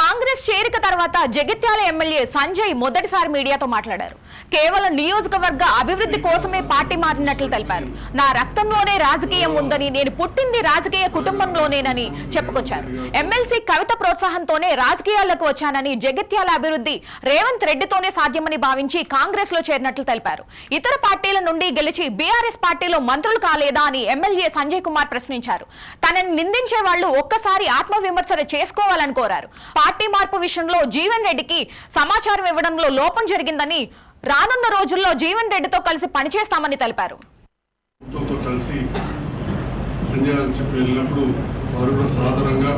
కాంగ్రెస్ చేరిక తర్వాత జగిత్యాల ఎమ్మెల్యే సంజయ్ మొదటిసారి మీడియాతో మాట్లాడారు. కేవలం నియోజకవర్గ అభివృద్ధి కోసమే పార్టీ మారినట్లు తెలిపారు. నా రక్తంలోనే రాజకీయం ఉందని నేను పుట్టింది రాజకీయ కుటుంబంలోనేనని చెప్పుకొచ్చారు. ఎమ్మెల్సీ కవిత ప్రోత్సాహంతోనే రాజకీయాలకు వచ్చానని జగిత్యాల అభివృద్ధి రేవంత్ రెడ్డితోనే సాధ్యమని భావించి కాంగ్రెస్లో చేరినట్లు తెలిపారు. ఇతర పార్టీల నుండి గెలిచి బీఆర్ఎస్ పార్టీలో మంత్రులు కాలేదా అని ఎమ్మెల్యే సంజయ్ కుమార్ ప్రశ్నించారు. తనని నిందించే వాళ్ళు ఒక్కసారి ఆత్మవిమర్శన చేసుకోవాలని కోరారు. పార్టీ మార్పు విషయంలో జీవన్ రెడ్డికి సమాచారం ఇవ్వడంలో లోపం జరిగిందని రానున్న రోజుల్లో జీవన్ రెడ్డితో కలిసి పనిచేస్తామని తెలిపారు. ప్రభుత్వంతో కలిసి పనిచేయాలని చెప్పి వెళ్ళినప్పుడు వారు కూడా సాధారణంగా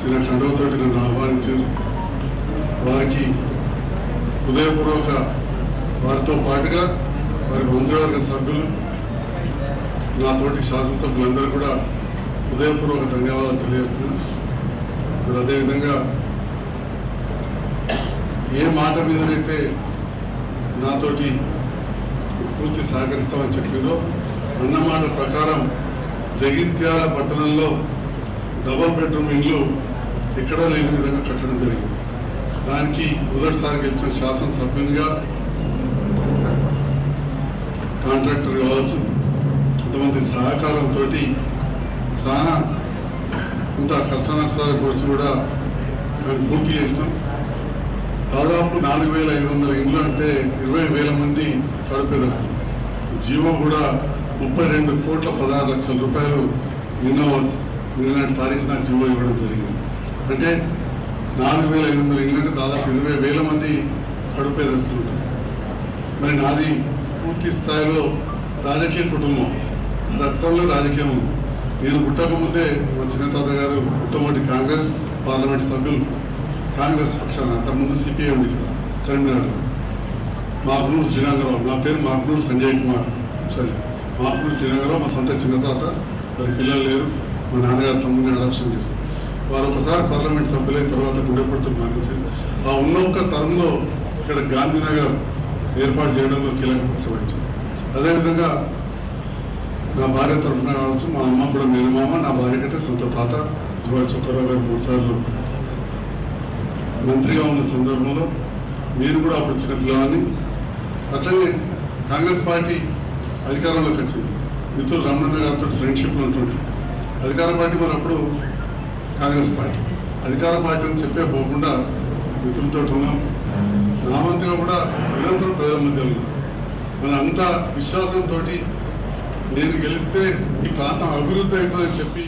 చిన్న కండవతోటి నన్ను ఆహ్వానించారు. వారికి హృదయపూర్వక వారితో పాటుగా వారి మంత్రివర్గ సభ్యులు నాతోటి శాసనసభ్యులందరూ కూడా హృదయపూర్వక ధన్యవాదాలు తెలియజేస్తున్నాను ఇప్పుడు అదేవిధంగా ఏ మాట మీదనైతే నాతోటి పూర్తి సహకరిస్తామని చెప్పారో అన్నమాట ప్రకారం జగిత్యాల పట్టణంలో డబుల్ బెడ్రూమ్ ఇండ్లు ఎక్కడా లేని విధంగా కట్టడం జరిగింది. దానికి మొదటిసారి గెలిచిన శాసనసభ్యునిగా కాంట్రాక్టర్ కావచ్చు కొంతమంది సహకారంతో చాలా కొంత కష్ట నష్టాల గురించి కూడా పూర్తి చేసినాం. దాదాపు నాలుగు వేల ఐదు వందల ఇండ్లు అంటే ఇరవై వేల మంది కడుపేదస్తారు జీవో కూడా ముప్పై రెండు కోట్ల పదహారు లక్షల రూపాయలు నిన్న నిన్నటి తారీఖున జీవో ఇవ్వడం జరిగింది. అంటే నాలుగు వేల ఐదు వందల ఇండ్లు అంటే దాదాపు ఇరవై వేల మంది కడుపేదస్తుంటారు మరి నాది పూర్తి స్థాయిలో రాజకీయ కుటుంబం. రక్తంలో రాజకీయం నేను పుట్టక ముందే మా చిన్న తాత గారు పుట్టమొదటి కాంగ్రెస్ పార్లమెంట్ సభ్యులు కాంగ్రెస్ పక్షాన అంతకుముందు సిపిఐ ఉంది కదా కరీంనగర్. మాకునూరు శ్రీనగరరావు నా పేరు మాకునూరు సంజయ్ కుమార్. సారీ మాకునూరు శ్రీనగరరావు మా సొంత చిన్న తాత వారి పిల్లలు లేరు. మా నాన్నగారు తమ్ముడిని అడాప్షన్ చేశారు. వారు ఒకసారి పార్లమెంట్ సభ్యులైన తర్వాత గుండెపడుతూ మరణించారు ఆ ఉన్న ఒక్క తరంలో ఇక్కడ గాంధీనగర్ ఏర్పాటు చేయడంలో కీలక పాత్ర వహించారు అదేవిధంగా నా భార్య తరఫున కావచ్చు మా అమ్మ కూడా మేనమామ నా భార్యకైతే సొంత తాత జువాడి చుక్కారావు గారు మూడు సార్లు మంత్రిగా ఉన్న సందర్భంలో నేను కూడా అప్పుడు చిన్న పిల్లవాడిని. అట్లనే కాంగ్రెస్ పార్టీ అధికారంలోకి వచ్చింది. మిత్రులు రమణన్న గారితో ఫ్రెండ్షిప్లో ఉంటుంది అధికార పార్టీ మరి అప్పుడు కాంగ్రెస్ పార్టీ. అధికార పార్టీ అని చెప్పే పోకుండా మిత్రులతో ఉన్నాం. నా మంత్రిగా కూడా నిరంతరం ప్రజల మధ్య ఉన్నాం. మన అంత విశ్వాసంతో నేను గెలిస్తే ఈ ప్రాంతం అభివృద్ధి అవుతుందని చెప్పి